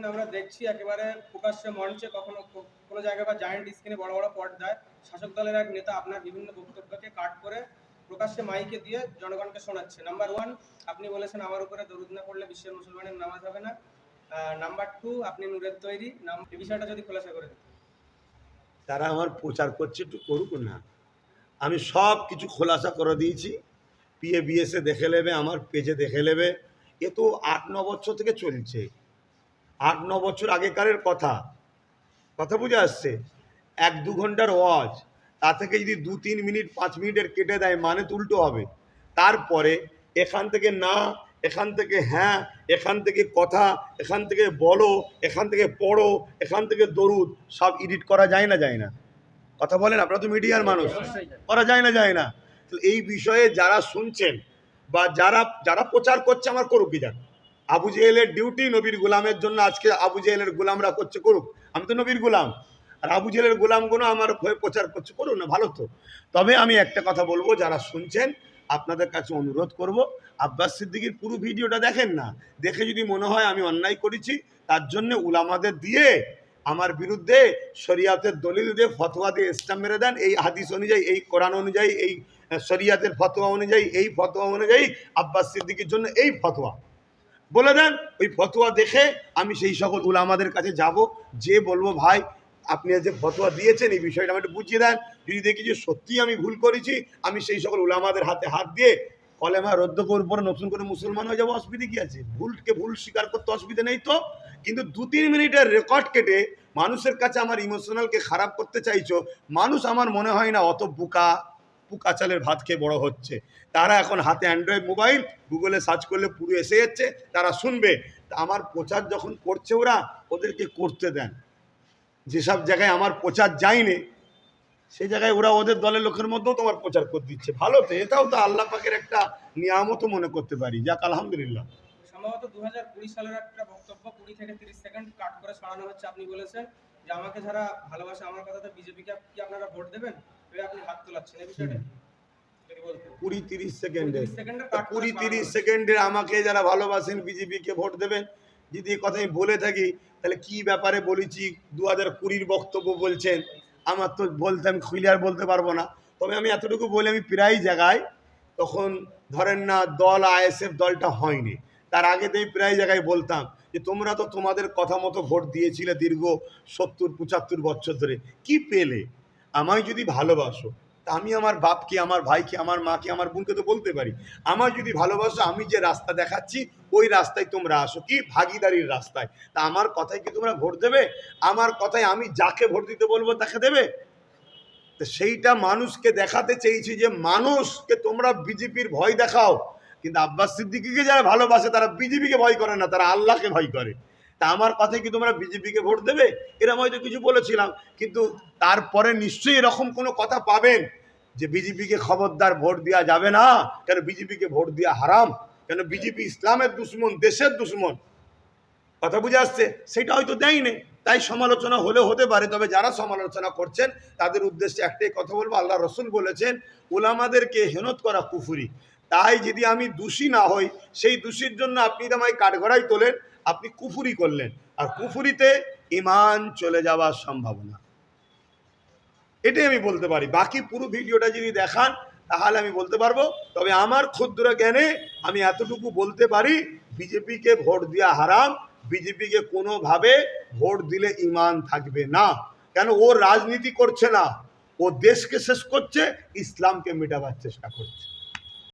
Even আমরা দেখছি একেবারে প্রকাশ্যে মঞ্চে কখনো কোনো জায়গায় বা জায়েন্ট স্ক্রিনে বড় বড় পর্দায় শাসক দলের এক নেতা আপনার বিভিন্ন বক্তব্যকে কাট করে প্রকাশ্যে মাইকে দিয়ে জনগণকে শোনাচ্ছে। নাম্বার ওয়ান আপনি বলেছেন আমার উপরে দরুদ না পড়লে বিশ্বের মুসলমানের নামাজ হবে না। নাম্বার টু আপনি নূরের তৈরি। নাম এই বিষয়টা যদি খোলাসা করে দিন। তারা আমার প্রচার করছে, একটু করুক না। আমি সব কিছু খোলাসা করে দিয়েছি। পিএ বিএসে দেখে নেবে, আমার পেজে দেখে নেবে। এ তো আট, ন বছর থেকে চলছে। আট, ন বছর আগেকারের কথা। কথা বুঝে আসছে? এক, দু ঘণ্টার ওয়াজ। তা থেকে যদি দু, তিন মিনিট, পাঁচ মিনিটের কেটে দেয় মানে তো উল্টো হবে। তারপরে এখান থেকে না, এখান থেকে হ্যাঁ এখান থেকে কথা, এখান থেকে বলো, এখান থেকে পড়ো, এখান থেকে দরুদ, সব এডিট করা যায় না যায় না। কথা বলেন, আপনারা তো মিডিয়ার মানুষ। করা যায় না যায় না। এই বিষয়ে যারা শুনছেন বা যারা যারা প্রচার করছে, আমার করুক বিধান আবু জেহেলের ডিউটি নবীর গোলামের জন্য আজকে আবু জেহেলের গোলামরা করছে, করুক। আমি তো নবীর গোলাম। আর আবু জেহেলের গোলামগুলো আমার হয়ে প্রচার করছে করুন না, ভালো তো। তবে আমি একটা কথা বলব, যারা শুনছেন, আপনাদের কাছে অনুরোধ করব, আব্বাস সিদ্দিকির পুরো ভিডিওটা দেখেন না। দেখে যদি মনে হয় আমি অন্যায় করেছি, তার জন্য উলামাদের দিয়ে, আমার বিরুদ্ধে শরিয়াতের দলিল দিয়ে ফতোয়া দিয়ে ইসলাম মেরে দেন। এই হাদিস অনুযায়ী, এই কোরআন অনুযায়ী, এই শরিয়াতের ফতোয়া অনুযায়ী, এই ফতোয়া অনুযায়ী আব্বাস সিদ্দিকির জন্য এই ফতোয়া। বলে দেন, ওই ফতোয়া দেখে আমি সেই সকল উলামাদের কাছে যাব, যে বলব, ভাই, আপনি যে ফতোয়া দিয়েছেন এই বিষয়টা আমি একটু বুঝিয়ে দেন। যদি দেখি যে সত্যিই আমি ভুল করেছি, আমি সেই সকল উলামাদের হাতে হাত দিয়ে কলেমা রদ্দ করব, পরে নতুন করে মুসলমান হয়ে যাব, অসুবিধে কি আছে? ভুলকে ভুল স্বীকার করতে অসুবিধা নেই তো। কিন্তু দু তিন মিনিটের রেকর্ড কেটে মানুষের কাছে আমার ইমোশনালকে খারাপ করতে চাইছো, মানুষ আমার মনে হয় না অত বুকা পুকা চালের ভাত খেয়ে বড় হচ্ছে। তারা এখন হাতে অ্যান্ড্রয়েড মোবাইল গুগলে সার্চ করলে পুরো এসে যাচ্ছে, তারা শুনবে। তা আমার প্রচার যখন করছে ওরা, ওদেরকে করতে দেন। যেসব জায়গায় আমার প্রচার যায়নি সেই জায়গায় ওরা ওদের দলের লোকের মধ্যেও তোমার প্রচার করে দিচ্ছে। ভালো তো, এটাও তো আল্লাহ পাকের একটা নিয়ামতও মনে করতে পারি। যাক, আলহামদুলিল্লাহ। সম্ভবত দু হাজার কুড়ি সালের একটা বক্তব্য কুড়ি থেকে তিরিশ সেকেন্ড কাট করে ছড়ানো হচ্ছে, আপনি বলেছেন। যে আমাকে যারা ভালোবাসে, আমার কথা কথাতে বিজেপিকে কি আপনারা ভোট দেবেন? আপনি হাত তোলাচ্ছেন এই বিষয়টা কি? যদি বলতেন কুড়ি তিরিশ সেকেন্ডে কুড়ি তিরিশ সেকেন্ডে আমাকে যারা ভালোবাসেন বিজেপিকে ভোট দেবেন যদি কথা আমি বলে থাকি তাহলে কি ব্যাপারে বলেছি? দু হাজার কুড়ির বক্তব্য বলছেন আমার তো বলতে আমি ক্লিয়ার বলতে পারব না। তবে আমি এতটুকু বলে আমি প্রায় জায়গায় তখন ধরেন না দল আইএসএফ দলটা হয়নি। তার আগে তো আমি প্রায় জায়গায় বলতাম যে তোমরা তো তোমাদের কথা মতো ভোট দিয়েছিলে দীর্ঘ সত্তর পঁচাত্তর বছর ধরে। কি পেলে? আমায় যদি ভালোবাসো, তা আমি আমার বাপকে, আমার ভাইকে, আমার মাকে, আমার বোনকে তো বলতে পারি। আমার যদি ভালোবাসো, আমি যে রাস্তা দেখাচ্ছি, ওই রাস্তায় তোমরা আসো কি? ভাগিদারির রাস্তায়। তা আমার কথায় কি তোমরা ভোট দেবে? আমার কথায় আমি যাকে ভোট দিতে বলব, তাকে দেবে? তো সেইটা মানুষকে দেখাতে চেয়েছি যে, মানুষকে তোমরা বিজেপির ভয় দেখাও। কিন্তু আব্বাস সিদ্দিকিকে যারা ভালোবাসে, তারা বিজেপিকে ভয় করে না, তারা আল্লাহকে ভয় করে। তা আমার কথায় কি তোমরা বিজেপিকে ভোট দেবে? এরকম হয়তো কিছু বলেছিলাম, কিন্তু তারপরে নিশ্চয়ই এরকম কোনো কথা পাবেন যে বিজেপিকে খবরদার ভোট দেওয়া যাবে না? কেন বিজেপিকে ভোট দেওয়া হারাম? কেন বিজেপি ইসলামের দুশ্মন, দেশের দুশ্মন? কথা বুঝে আসছে? সেটা হয়তো দেয়নি। তাই সমালোচনা হলে হতে পারে, তবে যারা সমালোচনা করছেন, তাদের উদ্দেশ্যে একটাই কথা বলব, আল্লাহ রসুল বলেছেন ওলামাদেরকে হেনত করা কুফুরি। তাই যদি আমি দোষী না হই, সেই দোষীর জন্য আপনি আমায় কাঠগড়াই তোলেন আপনি কুফুরি করলেন। আর কুফুরিতে ইমান চলে যাওয়ার সম্ভাবনা। এটাই আমি বলতে পারি। বাকি পুরো ভিডিওটা যদি দেখান, তাহলে আমি বলতে পারব, তবে আমার ক্ষুদ্র জ্ঞানে আমি এতটুকু বলতে পারি, বিজেপিকে ভোট দেওয়া হারাম, বিজেপিকে কোনোভাবে ভোট দিলে ইমান থাকবে না। কেন? ও রাজনীতি করছে না। ও দেশকে শেষ করছে, ইসলামকে মেটাবার চেষ্টা করছে।